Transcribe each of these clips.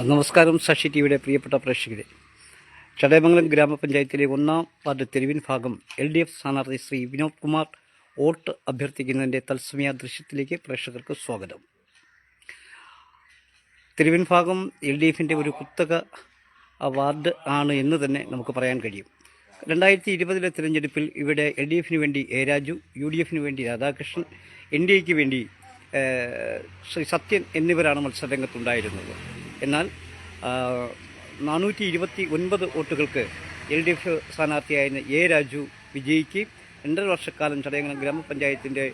നമസ്കാരം ശശി ടി വിയുടെ പ്രിയപ്പെട്ട പ്രേക്ഷകരെ. ചടയമംഗലം ഗ്രാമപഞ്ചായത്തിലെ ഒന്നാം വാർഡ് തെരുവിൻ ഭാഗം എൽ ഡി എഫ് സ്ഥാനാർത്ഥി ശ്രീ വിനോദ് കുമാർ വോട്ട് അഭ്യർത്ഥിക്കുന്നതിന്റെ തത്സമയ ദൃശ്യത്തിലേക്ക് പ്രേക്ഷകർക്ക് സ്വാഗതം. തെരുവിൻ ഭാഗം എൽ ഡി എഫിന്റെ ഒരു കുത്തക വാർഡ് ആണ് എന്ന് തന്നെ നമുക്ക് പറയാൻ കഴിയും. രണ്ടായിരത്തി ഇരുപതിലെ തിരഞ്ഞെടുപ്പിൽ ഇവിടെ എൽ ഡി എഫിന് വേണ്ടി എ രാജു യു ഡി എഫിന് വേണ്ടി രാധാകൃഷ്ണൻ എൻ ഡി എക്ക് വേണ്ടി ശ്രീ സത്യൻ എന്നിവരാണ് മത്സരരംഗത്തുണ്ടായിരുന്നത്. എന്നാൽ നാനൂറ്റി ഇരുപത്തി ഒൻപത് വോട്ടുകൾക്ക് എൽ ഡി എഫ് സ്ഥാനാർത്ഥിയായിരുന്ന എ രാജു വിജയിക്കുകയും രണ്ടര വർഷക്കാലം ചടയങ്ങളം ഗ്രാമപഞ്ചായത്തിന്റെ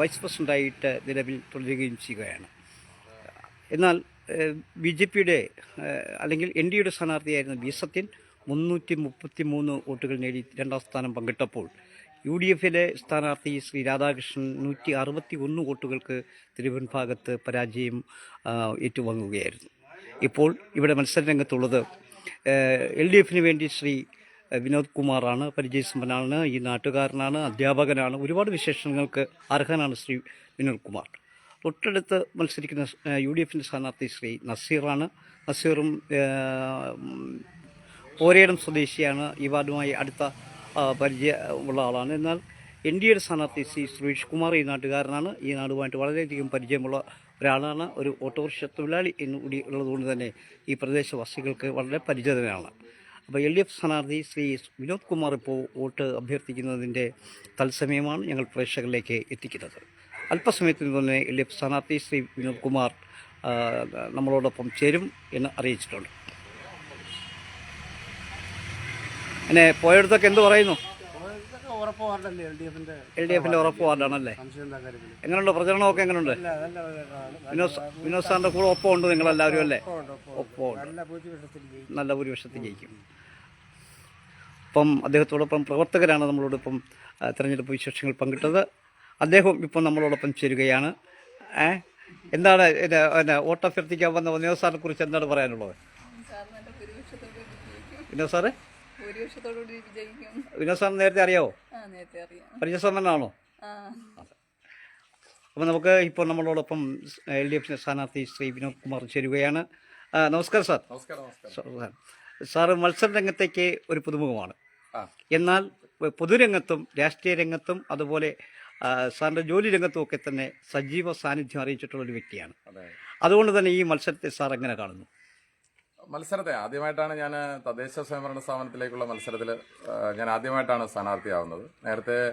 വൈസ് പ്രസിഡന്റായിട്ട് നിലവിൽ തുടരുകയും ചെയ്യുകയാണ്. എന്നാൽ ബി ജെ പിയുടെ അല്ലെങ്കിൽ എൻ ഡി എയുടെ സ്ഥാനാർത്ഥിയായിരുന്ന ബി സത്യൻ മുന്നൂറ്റി മുപ്പത്തി മൂന്ന് വോട്ടുകൾ നേടി രണ്ടാം സ്ഥാനം പങ്കിട്ടപ്പോൾ യു ഡി എഫിലെ സ്ഥാനാർത്ഥി ശ്രീ രാധാകൃഷ്ണൻ നൂറ്റി അറുപത്തി ഒന്ന് വോട്ടുകൾക്ക് തിരുവൻഭാഗത്ത് പരാജയം ഏറ്റുവാങ്ങുകയായിരുന്നു. ഇപ്പോൾ ഇവിടെ മത്സരരംഗത്തുള്ളത് എൽ ഡി എഫിന് വേണ്ടി ശ്രീ വിനോദ് കുമാറാണ് പരിചയസമ്പന്നാണ് ഈ നാട്ടുകാരനാണ് അധ്യാപകനാണ്. ഒരുപാട് വിശേഷങ്ങൾക്ക് അർഹനാണ് ശ്രീ വിനോദ് കുമാർ. തൊട്ടടുത്ത് മത്സരിക്കുന്ന യു ഡി എഫിന്റെ സ്ഥാനാർത്ഥി ശ്രീ നസീറാണ്. നസീറും പോരേടം സ്വദേശിയാണ്. ഈ വാർഡുമായി അടുത്ത ആ, ഉള്ള ആളാണ് എന്നാൽ എൻ ഡി എയുടെ സ്ഥാനാർത്ഥി ശ്രീ സുരേഷ് കുമാർ ഈ നാട്ടുകാരനാണ്. ഈ നാടുമായിട്ട് വളരെയധികം പരിചയമുള്ള ഒരാളാണ്. ഒരു ഓട്ടോറിക്ഷ തൊഴിലാളി എന്നുകൂടി ഉള്ളതുകൊണ്ട് തന്നെ ഈ പ്രദേശവാസികൾക്ക് വളരെ പരിചിതനാണ്. അപ്പോൾ എൽ ഡി എഫ് സ്ഥാനാർത്ഥി ശ്രീ വിനോദ് കുമാർ ഇപ്പോൾ വോട്ട് അഭ്യർത്ഥിക്കുന്നതിന്റെ തത്സമയമാണ് ഞങ്ങൾ പ്രേക്ഷകരിലേക്ക് എത്തിക്കുന്നത്. അല്പസമയത്തിന് തന്നെ എൽ ഡി എഫ് സ്ഥാനാർത്ഥി ശ്രീ വിനോദ് കുമാർ നമ്മളോടൊപ്പം ചേരും എന്ന് അറിയിച്ചിട്ടുണ്ട്. പിന്നെ പോയടുത്തൊക്കെ എന്ത് പറയുന്നു? എൽ ഡി എഫിന്റെ ഉറപ്പ് വാർഡാണല്ലേ? എങ്ങനെയുണ്ട് പ്രചരണമൊക്കെ എങ്ങനെയുണ്ട് അല്ല വിനോദ് സാറിന്റെ കൂടെ ഒപ്പമുണ്ട് നിങ്ങളെല്ലാവരും അല്ലേ? ഉറപ്പുണ്ട്, ഉറപ്പുണ്ട്. ഒപ്പമുണ്ട്. നല്ല ഭൂരിപക്ഷത്തിൽ ജയിക്കും. നല്ല ഭൂരിപക്ഷത്തിൽ ജയിക്കും. അപ്പം അദ്ദേഹത്തോടൊപ്പം പ്രവർത്തകരാണ് നമ്മളോടൊപ്പം തെരഞ്ഞെടുപ്പ് വിശേഷങ്ങൾ പങ്കിട്ടത്. അദ്ദേഹം ഇപ്പം നമ്മളോടൊപ്പം ചേരുകയാണ്. ഏ? എന്താണ് പിന്നെ വോട്ടഭ്യർത്ഥിക്കാൻ വന്ന വിനോദ് സാറിനെ കുറിച്ച് എന്താണ് പറയാനുള്ളത്? വിനോദ് സാറ്? ഭൂരിപക്ഷത്തോടുകൂടി വിജയിക്കും. വിനോദ് നേരത്തെ അറിയാവോ? ആ നേരത്തെ അറിയാം. അപ്പോൾ നമുക്ക് ഇപ്പോൾ നമ്മളോടൊപ്പം എൽ ഡി എഫിന്റെ സ്ഥാനാർത്ഥി ശ്രീ വിനോദ് കുമാർ ചേരുകയാണ്. നമസ്കാരം സാർ. നമസ്കാരം സാർ സാറ് മത്സര രംഗത്തേക്ക് ഒരു പുതുമുഖമാണ്. എന്നാൽ പൊതുരംഗത്തും രാഷ്ട്രീയ രംഗത്തും അതുപോലെ സാറിന്റെ സാറിന്റെ ജോലി രംഗത്തും ഒക്കെ തന്നെ സജീവ സാന്നിധ്യം അറിയിച്ചിട്ടുള്ള ഒരു വ്യക്തിയാണ്. അതുകൊണ്ട് തന്നെ ഈ മത്സരത്തെ സാർ എങ്ങനെ കാണുന്നു? മത്സരത്തെ ആദ്യമായിട്ടാണ് ഞാൻ തദ്ദേശ സ്വയംഭരണ സ്ഥാപനത്തിലേക്കുള്ള മത്സരത്തിൽ ഞാൻ ആദ്യമായിട്ടാണ് സ്ഥാനാർത്ഥിയാവുന്നത്. നേരത്തെ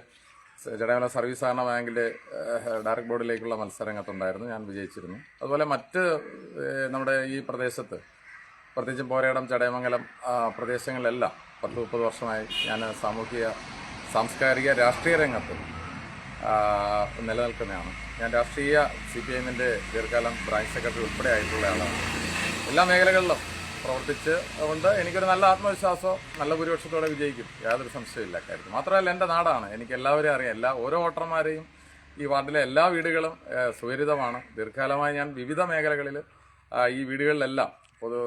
സ- സർവീസ് സഹകരണ ബാങ്കിലെ ഡയറക്ട് ബോർഡിലേക്കുള്ള മത്സരരംഗത്തുണ്ടായിരുന്നു. ഞാൻ വിജയിച്ചിരുന്നു. അതുപോലെ മറ്റ് നമ്മുടെ ഈ പ്രദേശത്ത് പ്രത്യേകിച്ചും പോരേടം ചടയമംഗലം പ്രദേശങ്ങളിലെല്ലാം പത്ത് മുപ്പത് വർഷമായി ഞാൻ സാമൂഹിക സാംസ്കാരിക രാഷ്ട്രീയ രംഗത്ത് നിലനിൽക്കുന്നതാണ്. ഞാൻ രാഷ്ട്രീയ സി പി എമ്മിന്റെ ദീർഘകാലം ബ്രാഞ്ച് സെക്രട്ടറി ഉൾപ്പെടെ ആയിട്ടുള്ള ആളാണ്. എല്ലാ മേഖലകളിലും പ്രവർത്തിച്ച് കൊണ്ട് എനിക്കൊരു നല്ല ആത്മവിശ്വാസവും നല്ല ഭൂരിപക്ഷത്തോടെ വിജയിക്കും. യാതൊരു സംശയമില്ല കാര്യത്തിൽ. മാത്രമല്ല എന്റെ നാടാണ്. എനിക്ക് എല്ലാവരെയും അറിയാം. എല്ലാ ഓരോ വോട്ടർമാരെയും ഈ വാർഡിലെ എല്ലാ വീടുകളും സുപരിതമാണ് ദീർഘകാലമായി ഞാൻ വിവിധ മേഖലകളിൽ ഈ വീടുകളിലെല്ലാം പൊതു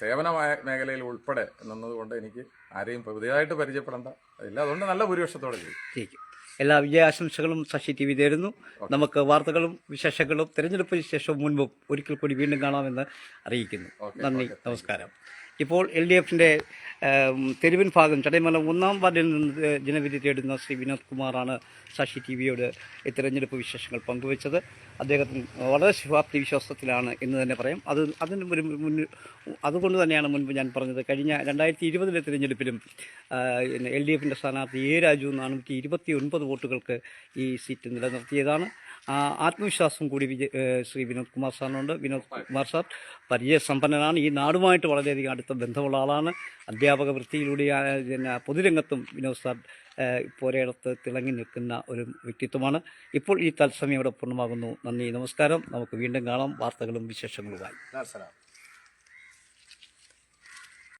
സേവന മേഖലയിൽ ഉൾപ്പെടെ നിന്നതുകൊണ്ട് എനിക്ക് ആരെയും പുതിയതായിട്ട് പരിചയപ്പെടേണ്ട ഇല്ല അതുകൊണ്ട് നല്ല ഭൂരിപക്ഷത്തോടെ ജയിക്കും. എല്ലാ വിജയാശംസകളും ശശി ടി വി തരുന്നു നമുക്ക് വാർത്തകളും വിശേഷങ്ങളും തിരഞ്ഞെടുപ്പിന് ശേഷവും മുൻപും ഒരിക്കൽ കൂടി വീണ്ടും കാണാമെന്ന് അറിയിക്കുന്നു. നന്ദി നമസ്കാരം. ഇപ്പോൾ എൽ ഡി എഫിന്റെ തെരുവിൻ ഭാഗം ചടയമല ഒന്നാം വാർഡിൽ നിന്ന് ജനവിധി തേടുന്ന ശ്രീ വിനോദ് കുമാറാണ് സാക്ഷി ടി വിയോട് തെരഞ്ഞെടുപ്പ് വിശേഷങ്ങൾ പങ്കുവച്ചത്. അദ്ദേഹത്തിന് വളരെ ശുഭാപ്തി വിശ്വാസത്തിലാണ് എന്ന് തന്നെ പറയാം. അത് അതിന് ഒരു മുന്നിൽ അതുകൊണ്ട് തന്നെയാണ് മുൻപ് ഞാൻ പറഞ്ഞത്. കഴിഞ്ഞ രണ്ടായിരത്തി ഇരുപതിലെ തിരഞ്ഞെടുപ്പിലും എൽ ഡി എഫിന്റെ സ്ഥാനാർത്ഥി എ രാജു നാനൂറ്റി ഇരുപത്തി ഒൻപത് വോട്ടുകൾക്ക് ഈ സീറ്റ് നിലനിർത്തിയതാണ്. ആത്മവിശ്വാസം കൂടി വിജയ ശ്രീ വിനോദ് കുമാർ സാറിനുണ്ട്. വിനോദ് കുമാർ സാർ പരിചയസമ്പന്നനാണ് ഈ നാടുമായിട്ട് വളരെയധികം അടുത്ത ബന്ധമുള്ള ആളാണ്. അധ്യാപക വൃത്തിയിലൂടെ പിന്നെ പൊതുരംഗത്തും വിനോദ് സാർ പോരയിടത്ത് തിളങ്ങി നിൽക്കുന്ന ഒരു വ്യക്തിത്വമാണ്. ഇപ്പോൾ ഈ തത്സമയം ഇവിടെ പൂർണമാകുന്നു. നന്ദി നമസ്കാരം. നമുക്ക് വീണ്ടും കാണാം. വാർത്തകളും വിശേഷങ്ങളുമായി.